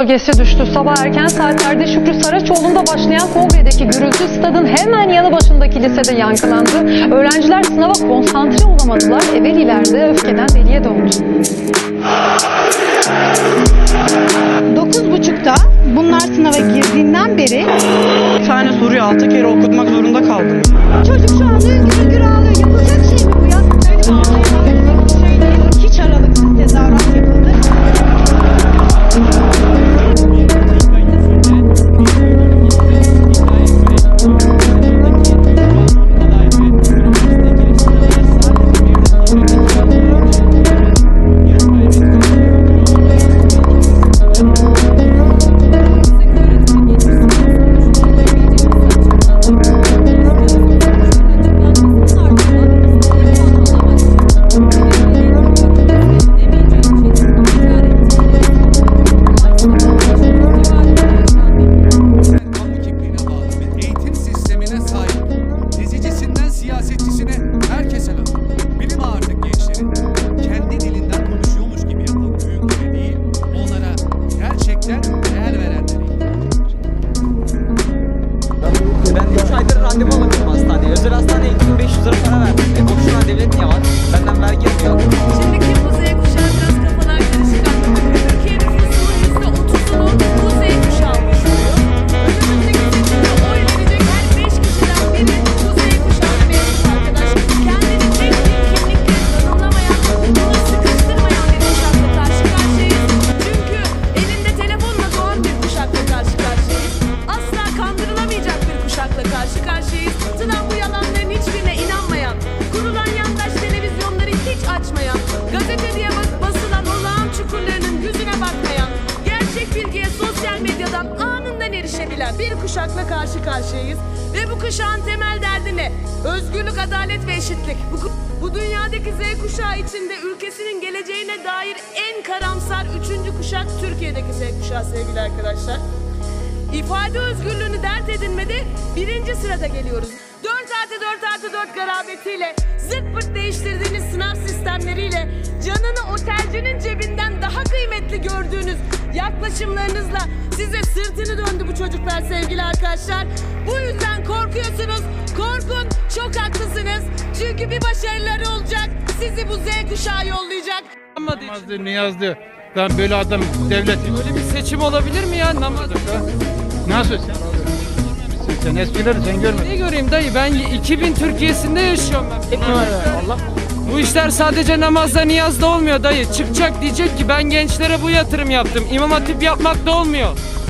Bölgesi düştü. Sabah erken saatlerde Şükrü Saraçoğlu'nda başlayan kongredeki gürültü stadın hemen yanı başındaki lisede yankılandı. Öğrenciler sınava konsantre olamadılar. E, Veliler de öfkeden deliye döndü. 9.30'da bunlar sınava girdiğinden beri Bir tane soruyu altı kere okutmak zorunda kaldım. çocuk şu anda hüngür hüngür randevu alamıyorum hastaneye. Özel hastaneye 2500 lira para verdim. E boşuna devlet niye var? Benden kuşakla karşı karşıyayız. Ve bu kuşağın temel derdi ne? Özgürlük, adalet ve eşitlik. Bu, bu dünyadaki Z kuşağı içinde ülkesinin geleceğine dair en karamsar üçüncü kuşak Türkiye'deki Z kuşağı sevgili arkadaşlar. İfade özgürlüğünü dert edinmede birinci sırada geliyoruz. 4 artı 4 artı 4 garabetiyle, zırt pırt değiştirdiğiniz sınav sistemleriyle, canını otelcinin cebinden daha kıymetli gördüğünüz yaklaşımlarınızla size sırtını döndü bu çocuklar sevgili arkadaşlar. Bu yüzden korkuyorsunuz. Korkun, çok haklısınız. Çünkü bir başarıları olacak. Sizi bu Z kuşağı yollayacak. Namazdı, niyazdı. Ben böyle adam devlet Böyle bir seçim olabilir mi ya namaz? nasıl sen? Sen eskileri sen görmedin. Ne göreyim dayı ben 2000 Türkiye'sinde yaşıyorum ben. Allah Bu işler sadece namazda niyazda olmuyor dayı. Çıkacak diyecek ki ben gençlere bu yatırım yaptım. İmam hatip yapmak da olmuyor.